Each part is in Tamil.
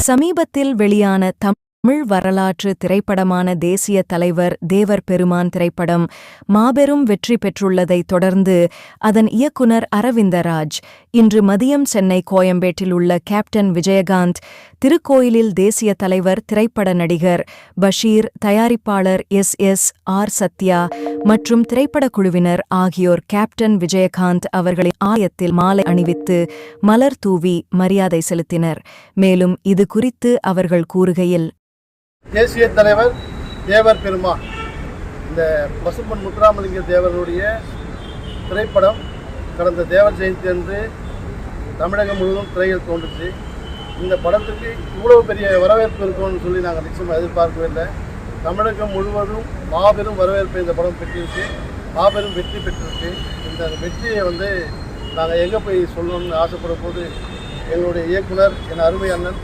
சமீபத்தில் வெளியான தம் தமிழ் வரலாற்று திரைப்படமான தேசிய தலைவர் தேவர் பெருமான் திரைப்படம் மாபெரும் வெற்றி பெற்றுள்ளதைத் தொடர்ந்து அதன் இயக்குனர் அரவிந்தராஜ் இன்று மதியம் சென்னை கோயம்பேட்டில் உள்ள கேப்டன் விஜயகாந்த் திருக்கோயிலில் தேசிய தலைவர் திரைப்பட நடிகர் பஷீர் தயாரிப்பாளர் எஸ் எஸ் ஆர் சத்யா மற்றும் திரைப்படக் குழுவினர் ஆகியோர் கேப்டன் விஜயகாந்த் அவர்களின் ஆயத்தில் மாலை அணிவித்து மலர் தூவி மரியாதை செலுத்தினர். மேலும் இது குறித்து அவர்கள் கூறுகையில் தேசிய தலைவர் தேவர் பெருமான் இந்த பசும்பன் முத்துராமலிங்க தேவருடைய திரைப்படம் கடந்த தேவர் ஜெயந்தி அன்று தமிழகம் முழுவதும் திரையில் தோன்றுச்சு. இந்த படத்துக்கு இவ்வளவு பெரிய வரவேற்பு இருக்கும்னு சொல்லி நாங்கள் நிச்சயமாக எதிர்பார்க்கவே இல்லை. தமிழகம் முழுவதும் மாபெரும் வரவேற்பை இந்த படம் பெற்றிருக்கு. மாபெரும் வெற்றி பெற்றிருக்கு. இந்த வெற்றியை வந்து நாங்கள் எங்கே போய் சொல்லணும்னு ஆசைப்படும் போது எங்களுடைய இயக்குனர் என் அருமை அண்ணன்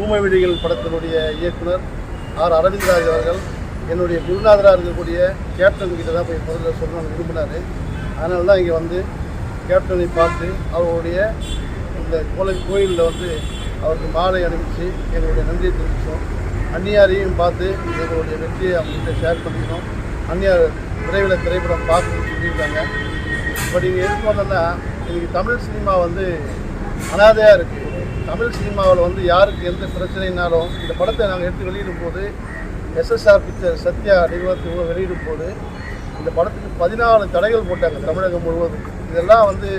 ஊமை விழிகள் படத்தினுடைய இயக்குனர் ஆர். அரவிந்த்ராஜ் அவர்கள் என்னுடைய குருநாதராக இருக்கக்கூடிய கேப்டன் கிட்ட தான் போய் முதல்ல சொல்லணும்னு விரும்பினார். அதனால தான் இங்கே வந்து கேப்டனை பார்த்து அவருடைய இந்த கோலை கோயிலில் வந்து அவருக்கு மாலை அணிவிச்சு எங்களுடைய நன்றியை தெரிவித்தோம் அந்நியாரையும் பார்த்து எங்களுடைய வெற்றியை அவங்ககிட்ட ஷேர் பண்ணிக்கணும். அந்நியார் விரைவில் திரைப்படம் பார்க்கணும்னு சொல்லியிருக்காங்க. இப்போ நீங்கள் எதுக்கு வந்தோன்னா இன்றைக்கி தமிழ் சினிமா வந்து அனாதையாக இருக்குது தமிழ் சினிமாவில் வந்து யாருக்கு எந்த பிரச்சனைனாலும் இந்த படத்தை நாங்கள் எடுத்து வெளியிடும் போது எஸ்எஸ்ஆர் பிக்சர் சத்யா நிறுவனத்துக்கு வெளியிடும் போது இந்த படத்துக்கு பதினாலு தடைகள் போட்டாங்க தமிழகம் முழுவதும். இதெல்லாம் வந்து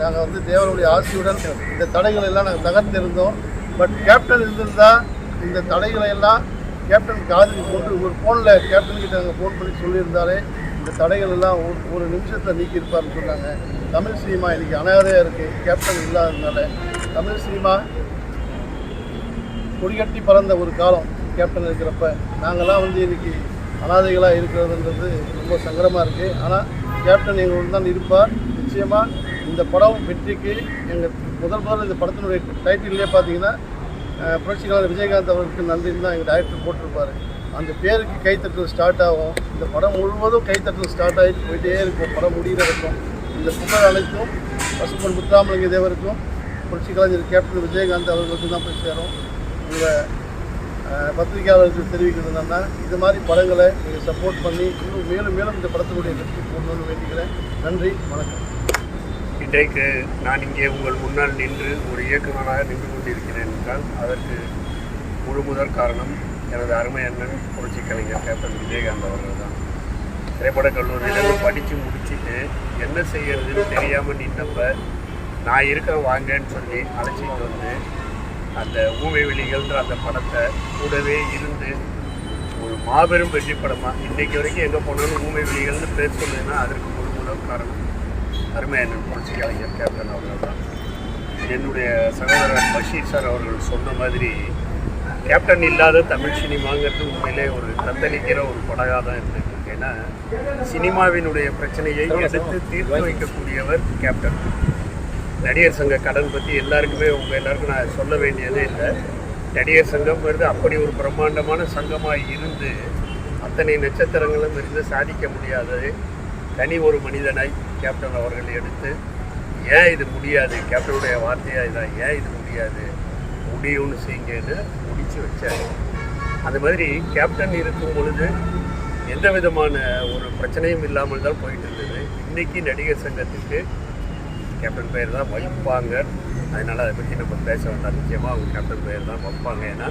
நாங்கள் வந்து தேவனுடைய ஆசையுடன் இந்த தடைகளை எல்லாம் நாங்கள் தகர்த்திருந்தோம் பட் கேப்டன் இருந்திருந்தால் இந்த தடைகளை எல்லாம் கேப்டன் காதுக்கு கொண்டு ஒரு ஃபோனில் கேப்டன்கிட்ட நாங்கள் ஃபோன் பண்ணி சொல்லியிருந்தாலே இந்த தடைகள் எல்லாம் ஒரு ஒரு நிமிஷத்தில் நீக்கியிருப்பார்னு சொன்னாங்க. தமிழ் சினிமா இன்றைக்கி அனாதையாக இருக்குது கேப்டன் இல்லாததுனால தமிழ் சினிமா கொடிகட்டி பறந்த ஒரு காலம் கேப்டன் இருக்கிறப்ப நாங்கள்லாம் வந்து இன்றைக்கி அனாதைகளாக இருக்கிறதுன்றது ரொம்ப சங்கடமாக இருக்குது ஆனால் கேப்டன் எங்களுடன் தான் இருப்பார். நிச்சயமாக இந்த படம் வெற்றிக்கு எங்கள் முதல் முதல்ல இந்த படத்தினுடைய டைட்டிலே பார்த்தீங்கன்னா அஹ், புரட்சியாளர் விஜயகாந்த் அவருக்கு நன்றின்னு தான் எங்கள் டைரக்டர் போட்டிருப்பார். அந்த பேருக்கு கைத்தட்டல் ஸ்டார்ட் ஆகும். இந்த படம் முழுவதும் கைத்தட்டல் ஸ்டார்ட் ஆகிட்டு போயிட்டே இருக்கும். படம் முடிகிற வரைக்கும். இந்த புகழ் அனைத்தும் பசுமன் முத்துராமலிங்க தேவருக்கும் புரட்சி கலைஞர் கேப்டன் விஜயகாந்த் அவர்களுக்கு தான் போய் சேரும். உங்கள் பத்திரிகையாளருக்கு தெரிவிக்கிறது இது மாதிரி படங்களை நீங்கள் சப்போர்ட் பண்ணி இன்னும் மேலும் மேலும் இந்த படத்தினுடைய வெற்றி போடணும்னு வேண்டிக்கிறேன். நன்றி வணக்கம். இன்றைக்கு நான் இங்கே உங்கள் முன்னால் நின்று ஒரு இயக்குநராக நின்று கொண்டிருக்கிறேன் என்றால் அதற்கு முழு முதல் காரணம் எனது அருமை அண்ணன் புரட்சி கலைஞர் கேப்டன் விஜயகாந்த் அவர்கள் தான். திரைப்படக் கல்லூரியில் படித்து முடிச்சுட்டு என்ன செய்யறதுன்னு தெரியாமல் நின்றப்ப நான் இருக்கிறேன் வாங்கன்னு சொல்லி அழைச்சிட்டு வந்து அந்த ஊமை வெளிகள்ன்ற அந்த படத்தை கூடவே இருந்து ஒரு மாபெரும் வெற்றி படமாக இன்னைக்கு வரைக்கும் எங்கே போனாலும் ஊமை வெளிகள்னு பேர் சொல்லுதுன்னா அதற்கு முழு முதல் காரணம். அருமை அண்ணன் புரட்சி கலைஞர் கேப்டன் அவர்கள் தான் என்னுடைய சகோதரர் பஷீர் சார் அவர்கள் சொன்ன மாதிரி கேப்டன் இல்லாத தமிழ் சினிமாங்கிறது உண்மையிலே ஒரு தத்தளிக்கிற ஒரு படகாக தான் இருந்தது ஏன்னா சினிமாவினுடைய பிரச்சனையை எடுத்து தீர்த்து வைக்கக்கூடியவர் கேப்டன். நடிகர் சங்க கடன் பற்றி எல்லாருக்குமே உங்கள் எல்லாருக்கும் நான் சொல்ல வேண்டியதே இல்லை. நடிகர் சங்கம்ங்கிறது அப்படி ஒரு பிரம்மாண்டமான சங்கமாக இருந்து அத்தனை நட்சத்திரங்களும் இருந்து சாதிக்க முடியாதது. தனி ஒரு மனிதனாய் கேப்டன் அவர்கள் எடுத்து ஏன் இது முடியாது? கேப்டனுடைய வார்த்தையாக இதான் ஏன் இது முடியாது? முடியும்னு செய்யுங்கன்னு முடிச்சு வச்சார். அது மாதிரி கேப்டன் இருக்கும் பொழுது எந்த விதமான ஒரு பிரச்சனையும் இல்லாமல் தான் போயிட்டு இருந்தது. இன்றைக்கி நடிகர் சங்கத்துக்கு கேப்டன் பேர் தான் வைப்பாங்க அதனால் அதை பற்றி நம்ம பேச வேண்டாம். நிச்சயமாக அவங்க கேப்டன் பேர் தான் வைப்பாங்க. ஏன்னா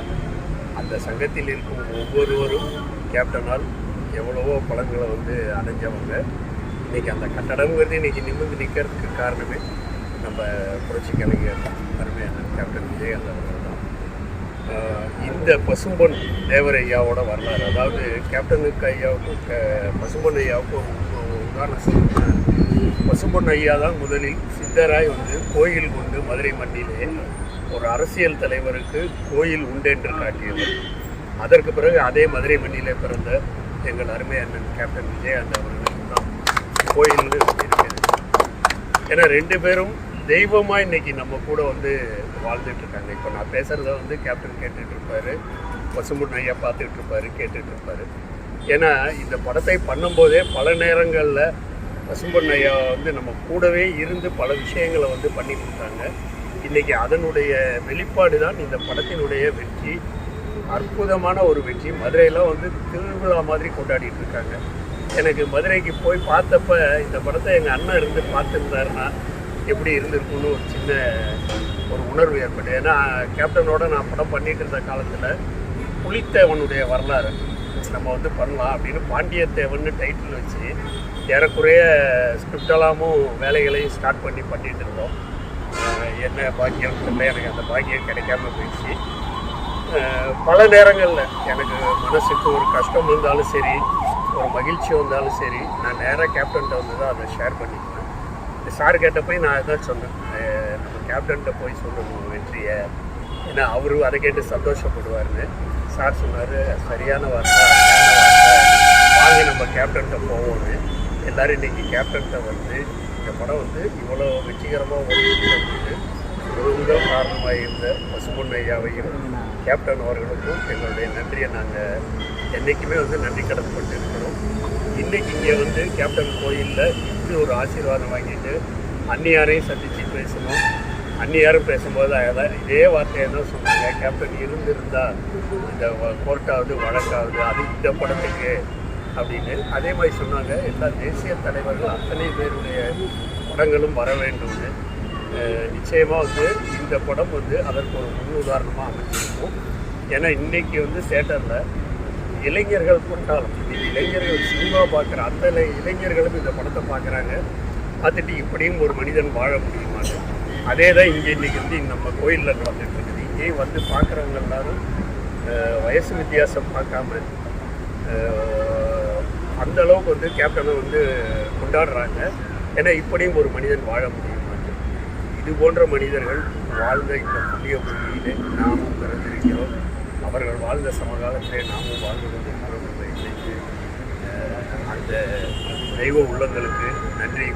அந்த சங்கத்தில் இருக்கும் ஒவ்வொருவரும் கேப்டனால் எவ்வளவோ பழங்களை வந்து அடைஞ்சவங்க. இன்றைக்கி அந்த கட்டடம்ங்கிறது இன்றைக்கி நிமிர்ந்து நிற்கிறதுக்கு காரணமே நம்ம புரட்சி கலைஞர் அருமையான கேப்டன் விஜயகாந்த் அவர்கள் தான். இந்த பசும்பொன் தேவர் ஐயாவோட வரலாறு அதாவது கேப்டனுக்கு ஐயாவுக்கும் க- பசும்பொன் ஐயாவுக்கும் உதாரணம் சொல்லணும்னா பசும்பொன் ஐயா தான் முதலில் சித்தராய் வந்து கோயில் கொண்டு மதுரை மண்ணிலே ஒரு அரசியல் தலைவருக்கு கோயில் உண்டு என்று காட்டியவர். அதற்கு பிறகு அதே மதுரை மண்ணிலே பிறந்த எங்கள் அருமை அண்ணன் கேப்டன் விஜயகாந்த் அவர்களுக்கு தான் கோயில் இருக்கிறது ஏன்னா ரெண்டு பேரும் தெய்வமாக இன்னைக்கு நம்ம கூட வந்து வாழ்ந்துட்டு இருக்காங்க இப்போ நான் பேசுகிறத வந்து கேப்டன் கேட்டுட்டு இருப்பாரு பசுமுன் ஐயா பார்த்துட்டு இருப்பாரு கேட்டுட்டு இருப்பாரு ஏன்னா இந்த படத்தை பண்ணும்போதே பல நேரங்களில் பசும்பொன் ஐயா வந்து நம்ம கூடவே இருந்து பல விஷயங்களை வந்து பண்ணி கொடுத்தாங்க. இன்றைக்கி அதனுடைய வெளிப்பாடு தான் இந்த படத்தினுடைய வெற்றி. அற்புதமான ஒரு வெற்றி. மதுரையெல்லாம் வந்து திருவிழா மாதிரி கொண்டாடிட்டு இருக்காங்க. எனக்கு மதுரைக்கு போய் பார்த்தப்ப இந்த படத்தை எங்கள் அண்ணன் இருந்து பார்த்துருந்தாருன்னா எப்படி இருந்திருக்கும்னு ஒரு சின்ன ஒரு உணர்வு ஏற்பட்டு ஏன்னா கேப்டனோட நான் படம் பண்ணிட்டு இருந்த காலத்தில் புலித்தேவனுடைய வரலாறு நம்ம வந்து பண்ணலாம் அப்படின்னு பாண்டியத்தேவன்னு டைட்டில் வச்சு ஏறக்குறைய ஸ்கிரிப்டெல்லாமும் வேலைகளையும் ஸ்டார்ட் பண்ணி பண்ணிட்டு இருந்தோம். என்ன பாக்கியம் இல்லை எனக்கு அந்த பாக்கியம் கிடைக்காம போயிடுச்சு. பல நேரங்களில் எனக்கு மனசுக்கு ஒரு கஷ்டம் இருந்தாலும் சரி ஒரு மகிழ்ச்சி வந்தாலும் சரி நான் நேராக கேப்டன்கிட்ட வந்து தான் அதை ஷேர் பண்ணிக்குவேன். சார் கேட்டப்போ நான் அதான் சொன்னேன். நம்ம கேப்டன்கிட்ட போய் சொல்லணும் வெற்றியை. ஏன்னா அவரும் அதை கேட்டு சந்தோஷப்படுவாருன்னு. சார் சொன்னார் சரியான வார்த்தை வாங்க நம்ம கேப்டன்கிட்ட போவோம்னு எல்லாரும் இன்றைக்கி கேப்டன்கிட்ட வந்து இந்த படம் வந்து இவ்வளோ வெற்றிகரமாக ஓடிட்டு ஒரு காரணமாக இருந்த பசுமொன் ஐயாவையும் கேப்டன் அவர்களுக்கும் எங்களுடைய நன்றியை நாங்கள் என்றைக்குமே வந்து நன்றி கடன்பட்டு இருக்கிறோம் இன்றைக்கி இங்கே வந்து கேப்டன் கோயிலில் இப்படி ஒரு ஆசீர்வாதம் வாங்கிட்டு அந்நியாரையும் சந்தித்து பேசணும். அந்நியாரும் பேசும்போது அதான் இதே வார்த்தையை தான் சொன்னாங்க. கேப்டன் இருந்திருந்தால் இந்த கோர்ட்டாவது வழக்காவது அது இந்த படத்துக்கு அப்படின்னு அதே மாதிரி சொன்னாங்க. எல்லா தேசிய தலைவர்கள் அத்தனை பேருடைய படங்களும் வர வேண்டும்னு நிச்சயமாக வந்து இந்த படம் வந்து அதற்கு ஒரு முன் உதாரணமாக அமைஞ்சிருக்கும் ஏன்னா இன்றைக்கி வந்து தேட்டரில் இளைஞர்கள் கொண்டாலும் இளைஞர்கள் சினிமா பார்க்குற அத்தனை இளைஞர்களும் இந்த படத்தை பார்க்குறாங்க. பார்த்துட்டு இப்படியும் ஒரு மனிதன் வாழ முடியுமான்னு அதே தான் இங்கே இன்றைக்கி வந்து நம்ம கோயிலில் நடந்துட்டு இருக்குது இங்கேயும் வந்து பார்க்குறவங்க எல்லாரும் வயசு வித்தியாசம் பார்க்காம அந்த அளவுக்கு வந்து கேப்டனை வந்து கொண்டாடுறாங்க. ஏன்னா இப்படியும் ஒரு மனிதன் வாழ முடியும்? இது போன்ற மனிதர்கள் வாழ்ந்த இந்த புதிய பூமியிலே நாமும் பிறந்திருக்கிறோம். அவர்கள் வாழ்ந்த சமகாலத்திலே நாமும் வாழ்ந்து கொண்டிருக்கிறோம் என்பதை நினைத்து, அந்த தெய்வ உள்ளங்களுக்கு நன்றி.